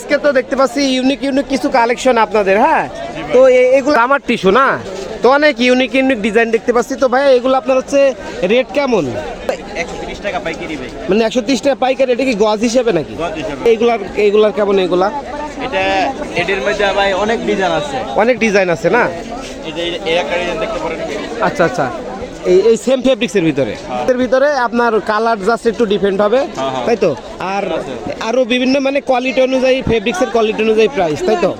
আজকে তো দেখতে পাচ্ছি ইউনিক ইউনিক কিছু কালেকশন আপনাদের হ্যাঁ? তো এগুলো আমার টিস্যু না? তো অনেক ইউনিক ইউনিক ডিজাইন দেখতে পাচ্ছি। তো ভাই এগুলো আপনার হচ্ছে রেট কেমন? মানে একশো তিরিশ টাকা পাইকারি এটা কি গজ হিসেবে নাকি? এইগুলার এইগুলার কেমন এগুলা? এটা এটির মধ্যে ভাই অনেক ডিজাইন আছে। অনেক ডিজাইন আছে না? আচ্ছা আচ্ছা। এই এই সেম ফেব্রিক্সের ভিতরে। এর ভিতরে আপনার কালার জাস্ট একটু ডিফারেন্ট হবে হ্যাঁ, হ্যাঁ। তাই তো? আর আরও বিভিন্ন মানে কোয়ালিটি অনুযায়ী ফেব্রিক্সের কোয়ালিটি অনুযায়ী প্রাইস তাই তো?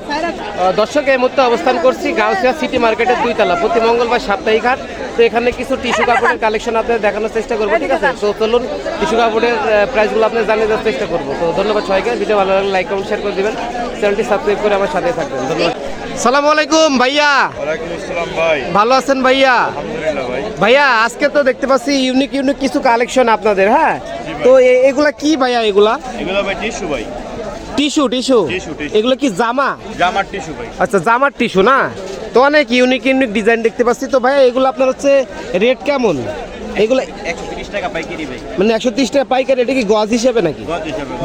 দর্শক এই মুহূর্তে অবস্থান করছি গাউসিয়া সিটি মার্কেটের দুই তলা প্রতি মঙ্গলবার সাপ্তাহিক হাট। তো এখানে কিছু টিস্যু কাপড়ের কালেকশন আপনাদের দেখানোর চেষ্টা করব ঠিক আছে? তো চলুন টিস্যু কাপড়ের প্রাইসগুলো আপনি জানিয়ে দেওয়ার চেষ্টা করব। তো ধন্যবাদ সবাইকে। ভিডিও ভালো লাগলে লাইক কমেন্ট শেয়ার করে দিবেন। চ্যানেলটি সাবস্ক্রাইব করে আমার সাথে থাকবেন। ধন্যবাদ। সালাম আলাইকুম ভাইয়া। ভাই। ভালো আছেন ভাইয়া? ভাইয়া আজকে তো দেখতে পাচ্ছি ইউনিক ইউনিক কিছু কালেকশন আপনাদের হ্যাঁ? তো এগুলা কি ভাইয়া এগুলা? এগুলা ভাই টিস্যু ভাই। Tissue tissue. এগুলো কি জামা? জামার টিস্যু ভাই। আচ্ছা জামার টিস্যু না? তো অনেক ইউনিক ইউনিক ডিজাইন দেখতে পাচ্ছি। তো ভাইয়া এগুলো আপনার হচ্ছে রেট কেমন? এগুলো মানে একশো তিরিশ টাকা পাইকারি এটা কি গজ হিসেবে নাকি?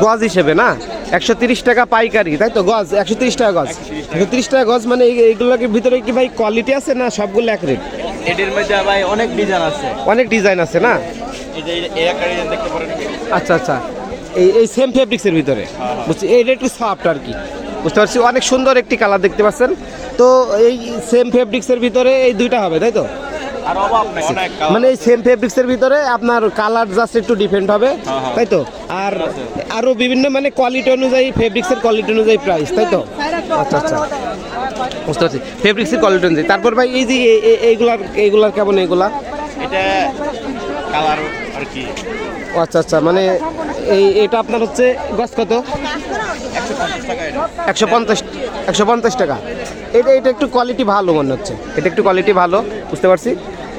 গজ হিসেবে না? একশো তিরিশ টাকা পাইকারি তাই তো গজ? একশো তিরিশ টাকা গজ। 130 একশো তিরিশ টাকা গজ মানে এই- এইগুলোর ভিতরে কি ভাই কোয়ালিটি আছে না সবগুলো এক রেট এটির মধ্যে ভাই অনেক ডিজাইন আছে। অনেক ডিজাইন আছে না? আচ্ছা আচ্ছা। এই এই সেম ফেব্রিক্সের ভিতরে? বুঝছি এইটা একটু সফট আর কি। বুঝতে পারছি অনেক সুন্দর একটি কালার দেখতে পাচ্ছেন। তো এই সেম ফেব্রিক্সের ভিতরে এই দুইটা হবে তাই তো? মানে এই সেম ফেব্রিক্সের ভিতরে আপনার কালার জাস্ট একটু ডিফারেন্ট হবে হ্যাঁ, হ্যাঁ। তাই তো? আর আরও বিভিন্ন মানে কোয়ালিটি অনুযায়ী ফেব্রিক্সের কোয়ালিটি অনুযায়ী প্রাইস তাই তো? আচ্ছা আচ্ছা। বুঝতে পারছি। ফেব্রিক্সের কোয়ালিটি অনুযায়ী। তারপর ভাই এই যে এইগুলার এইগুলার কেমন এইগুলা? এটা কালার আর কি? আচ্ছা আচ্ছা। মানে এই এটা আপনার হচ্ছে গছ কত? একশো পঞ্চাশ একশো পঞ্চাশ টাকা। এটা এটা একটু কোয়ালিটি ভালো মনে হচ্ছে। এটা একটু কোয়ালিটি ভালো বুঝতে পারছি?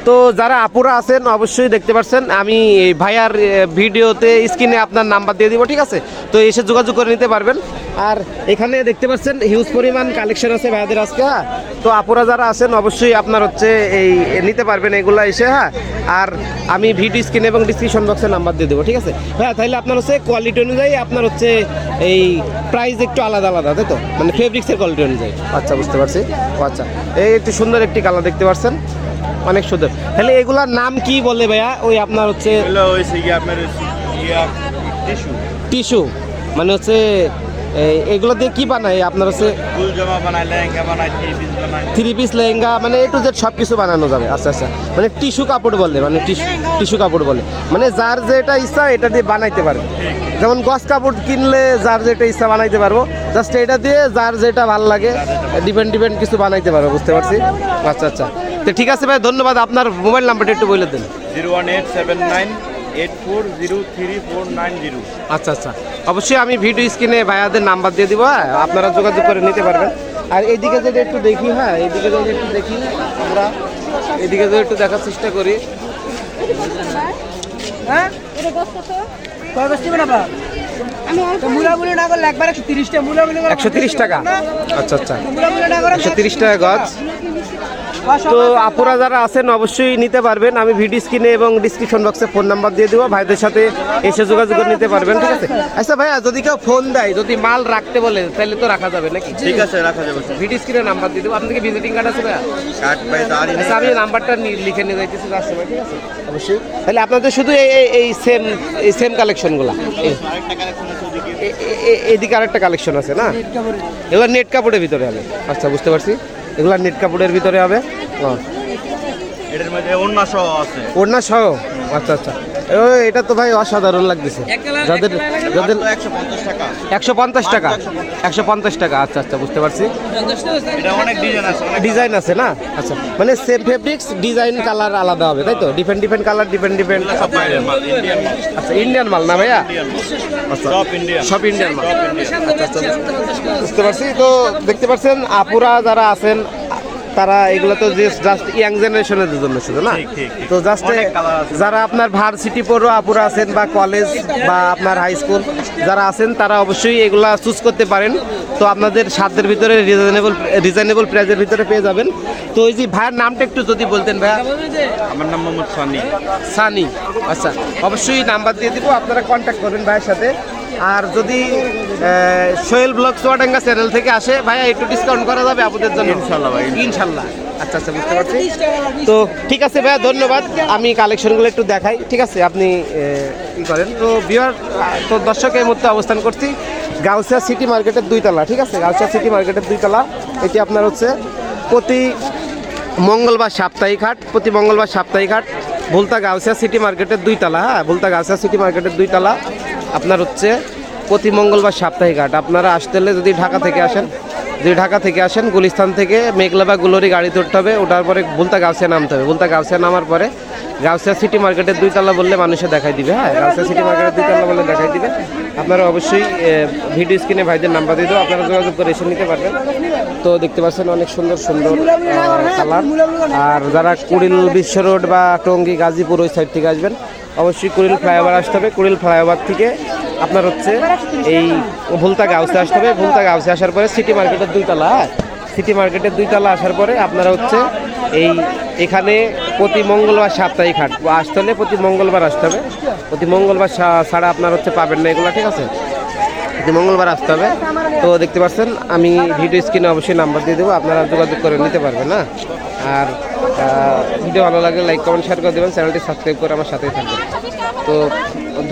তো যারা আপুরা আছেন অবশ্যই দেখতে পাচ্ছেন আমি ভাইয়ার ভিডিওতে স্ক্রিনে আপনার নাম্বার দিয়ে দিব ঠিক আছে? তো এসে যোগাযোগ করে নিতে পারবেন। আর এখানে দেখতে পাচ্ছেন হিউজ পরিমাণ কালেকশন আছে ভাইয়াদের আজকে হ্যাঁ? তো আপুরা যারা আছেন অবশ্যই আপনার হচ্ছে এই নিতে পারবেন এগুলো এসে হ্যাঁ? আর আমি ভিডিও স্ক্রিন এবং ডিসক্রিপশন বক্সে নাম্বার দিয়ে দেবো ঠিক আছে? হ্যাঁ তাহলে আপনার হচ্ছে কোয়ালিটি অনুযায়ী আপনার হচ্ছে এই প্রাইস একটু আলাদা আলাদা তাই তো? মানে ফেব্রিক্সের কোয়ালিটি অনুযায়ী। আচ্ছা বুঝতে পারছি। আচ্ছা এই একটু সুন্দর একটি কালার দেখতে পাচ্ছেন অনেক সুন্দর। তাহলে এগুলার নাম কি বলে ভাইয়া? ওই আপনার হচ্ছে টিস্যু। টিস্যু। মানে হচ্ছে এগুলো দিয়ে কি বানায়? আপনার হচ্ছে থ্রি পিস লেহেঙ্গা মানে এ টু জেড সব কিছু বানানো যাবে। আচ্ছা আচ্ছা। মানে টিস্যু কাপড় বলে মানে টিস্যু কাপড় বলে। মানে যার যেটা ইচ্ছা এটা দিয়ে বানাইতে পারবে। যেমন গস কাপড় কিনলে যার যেটা ইচ্ছা বানাইতে পারব। জাস্ট এটা দিয়ে যার যেটা ভালো লাগে ডিপেন্ড ডিপেন্ড কিছু বানাইতে পারব বুঝতে পারছি? আচ্ছা আচ্ছা। তো ঠিক আছে ভাই ধন্যবাদ। আপনার মোবাইল নাম্বারটা একটু বলে দিন। Zero one eight seven nine eight four zero three four nine zero. আচ্ছা আচ্ছা। অবশ্যই আমি ভিডিও স্ক্রিনে ভাইয়াদের নাম্বার দিয়ে দিব হ্যাঁ। আপনারা যোগাযোগ করে নিতে পারবেন। আর এইদিকে যদি একটু দেখি হ্যাঁ এইদিকে যদি একটু দেখি আমরা এদিকে যদি একটু দেখার চেষ্টা করি। হ্যাঁ? একশো তিরিশ টাকা আচ্ছা আচ্ছা। মুলামুলি না করে একশো তিরিশ টাকা গজ। তো আপুরা যারা আছেন অবশ্যই নিতে পারবেন। আমি ভিডিও স্ক্রিনে এবং ডিসক্রিপশন বক্সে ফোন নাম্বার দিয়ে দেবো। ভাইদের সাথে এসে যোগাযোগ করে নিতে পারবেন ঠিক আছে? আচ্ছা ভাইয়া যদি কেউ ফোন দেয় যদি মাল রাখতে বলে তাহলে তো রাখা যাবে নাকি? ঠিক আছে রাখা যাবে ভিডিও স্ক্রিনে নাম্বার দিয়ে দেবো। আপনাকে ভিজিটিং কার্ড আছে ভাইয়া? আচ্ছা আমি নাম্বারটা লিখে নিয়ে যাইতেছি সময় ঠিক আছে? অবশ্যই। তাহলে আপনাদের শুধু এই এই- এই সেম এই সেম কালেকশনগুলো এদিকে আরেকটা কালেকশন আছে না? এগুলো নেট কাপড়ের ভিতরে হবে। আচ্ছা বুঝতে পারছি। এগুলো নেট কাপড়ের ভিতরে হবে। ও, এটার মধ্যে অন্য সহ আছে। ওড়না সহ? আচ্ছা আচ্ছা। ও, এটা তো ভাই অসাধারণ লাগতেছে। যাদের যাদের একশো পঞ্চাশ টাকা। একশো পঞ্চাশ টাকা। আচ্ছা আচ্ছা বুঝতে পারছি। ডিজাইন আছে অনেক ডিজাইন আছে না? আচ্ছা মানে সেম ফেব্রিক্স ডিজাইন কালার আলাদা হবে তাই তো? Different different colour different different আচ্ছা ইন্ডিয়ান মাল না ভাইয়া? আচ্ছা সব ইন্ডিয়ান মাল। সব ইন্ডিয়ান বুঝতে পারছি। তো দেখতে পাচ্ছেন আপুরা যারা আছেন তারা এগুলো তো জাস্ট ইয়াং জেনারেশনের জন্য শুধু না। তো জাস্ট। যারা আপনার ভার্সিটি পড়ো আপুরা আছেন বা কলেজ বা আপনার হাই স্কুল যারা আছেন তারা অবশ্যই এগুলা চুজ করতে পারেন। তো আপনাদের সাধ্যের ভিতরে রিজনেবল রিজনেবল প্রাইসের ভিতরে পেয়ে যাবেন। তো ওই যে ভাইয়ের নামটা একটু যদি বলতেন ভাইয়া। আমার নাম মোহাম্মদ সানি। সানি। আচ্ছা অবশ্যই নাম্বার দিয়ে দিব আপনারা কন্ট্যাক্ট করবেন ভাইয়ের সাথে। আর যদি সোহেল ব্লক চুয়াডাঙ্গা চ্যানেল থেকে আসে ভাইয়া একটু ডিসকাউন্ট করা যাবে আপনাদের জন্য? ইনশাল্লাহ ভাই, ইনশাল্লাহ। আচ্ছা আচ্ছা বুঝতে পারছি। তো ঠিক আছে ভাইয়া ধন্যবাদ। আমি কালেকশনগুলো একটু দেখাই। ঠিক আছে আপনি ই করেন। তো বিহার তো দর্শক এই মুহূর্তে অবস্থান করছি গাউসিয়া সিটি মার্কেটের দুইতলা ঠিক আছে? গাউসিয়া সিটি মার্কেটের দুইতলা। এটি আপনার হচ্ছে প্রতি মঙ্গলবার সাপ্তাহিক হাট প্রতি মঙ্গলবার সাপ্তাহিক হাট ভুলতা গাউসিয়া সিটি মার্কেটের দুইতলা হ্যাঁ? ভুলতা গাউসিয়া সিটি মার্কেটের দুইতলা। আপনার হচ্ছে প্রতি মঙ্গলবার সাপ্তাহিক হাট আপনারা আসতে হলে যদি ঢাকা থেকে আসেন, যদি ঢাকা থেকে আসেন, গুলিস্তান থেকে মেঘলা বা গুলোরি গাড়ি ধরতে হবে ওঠার পরে ভুলতা গাউসিয়া নামতে হবে। ভুলতা গাউসিয়া নামার পরে গাউসিয়া সিটি মার্কেটের দুইতলা বললে মানুষে দেখাই দিবে হ্যাঁ? গাউসিয়া সিটি মার্কেটের দুইতলা বললে দেখাই দিবে। আপনারা অবশ্যই ভিডিও স্ক্রিনে ভাইদের নাম্বার দিয়ে দেবো, আপনারা যোগাযোগ করে এসে নিতে পারবেন। তো দেখতে পাচ্ছেন অনেক সুন্দর সুন্দর কালার। আর যারা কুড়িল বিশ্ব রোড বা টঙ্গী, গাজীপুর ওই সাইড থেকে আসবেন অবশ্যই কুড়িল ফ্লাইওভার আসতে হবে। কুড়িল ফ্লাইওভার থেকে আপনার হচ্ছে এই ভুলতা গাউসে আসতে হবে। ভুলতা গাউসে আসার পরে সিটি মার্কেটের দুইতলা হ্যাঁ? সিটি মার্কেটের দুইতলা আসার পরে আপনারা হচ্ছে এই এখানে প্রতি মঙ্গলবার সাপ্তাহিক হাট। আসতে হলে প্রতি মঙ্গলবার আসতে হবে। প্রতি মঙ্গলবার ছাড়া আপনার হচ্ছে পাবেন না এগুলো, ঠিক আছে? প্রতি মঙ্গলবার আসতে হবে। তো দেখতে পাচ্ছেন, আমি ভিডিও স্ক্রিনে অবশ্যই নাম্বার দিয়ে দেবো। আপনারা যোগাযোগ করে নিতে পারবেন, না? আর ভিডিও ভালো লাগলে লাইক কমেন্ট শেয়ার করে দেবেন। চ্যানেলটি সাবস্ক্রাইব করে আমার সাথেই থাকবেন। তো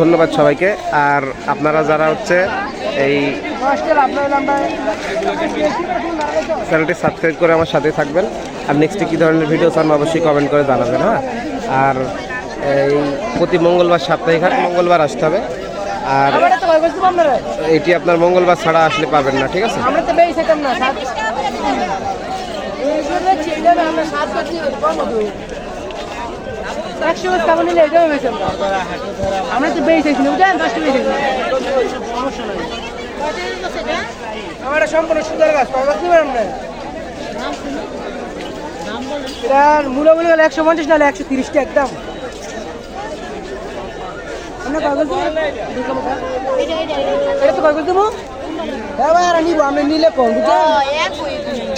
ধন্যবাদ সবাইকে। আর আপনারা যারা হচ্ছে এই চ্যানেলটি সাবস্ক্রাইব করে আমার সাথে থাকবেন। আর নেক্সটে কী ধরনের ভিডিও চান অবশ্যই কমেন্ট করে জানাবেন হ্যাঁ? আর এই প্রতি মঙ্গলবার সাপ্তাহিক হাট, মঙ্গলবার আসতে হবে। আর এটি আপনার মঙ্গলবার ছাড়া আসলে পাবেন না, ঠিক আছে? আমরা আমরা একশো টাকা নিলে এটাও বেশি আমরা তো বেশি চাইছি বুঝলেন দশটা বেশি আমার সম্পূর্ণ সুন্দর গাছ পাওয়া না এটার মূল্য মূল্য গেলে একশো পঞ্চাশ নাহলে একশো তিরিশটা একদম। আমরা এটা তো কাগজ দেবো? হ্যাঁ ভাই আর নিবো আমরা নিলে কম বুঝলেন?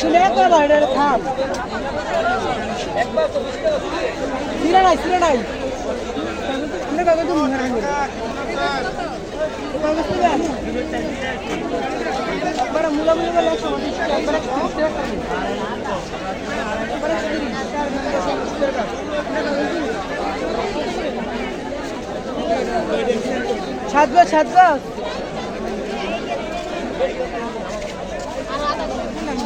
শুনে তো এটা থাম সিরা নাই। সিরা নাই দেবেন একবারে মূলা মূলা একশো তিরিশ, একশো তিরিশ টাকা। সাত গাছ সাত গাছ বের করতে বুড়া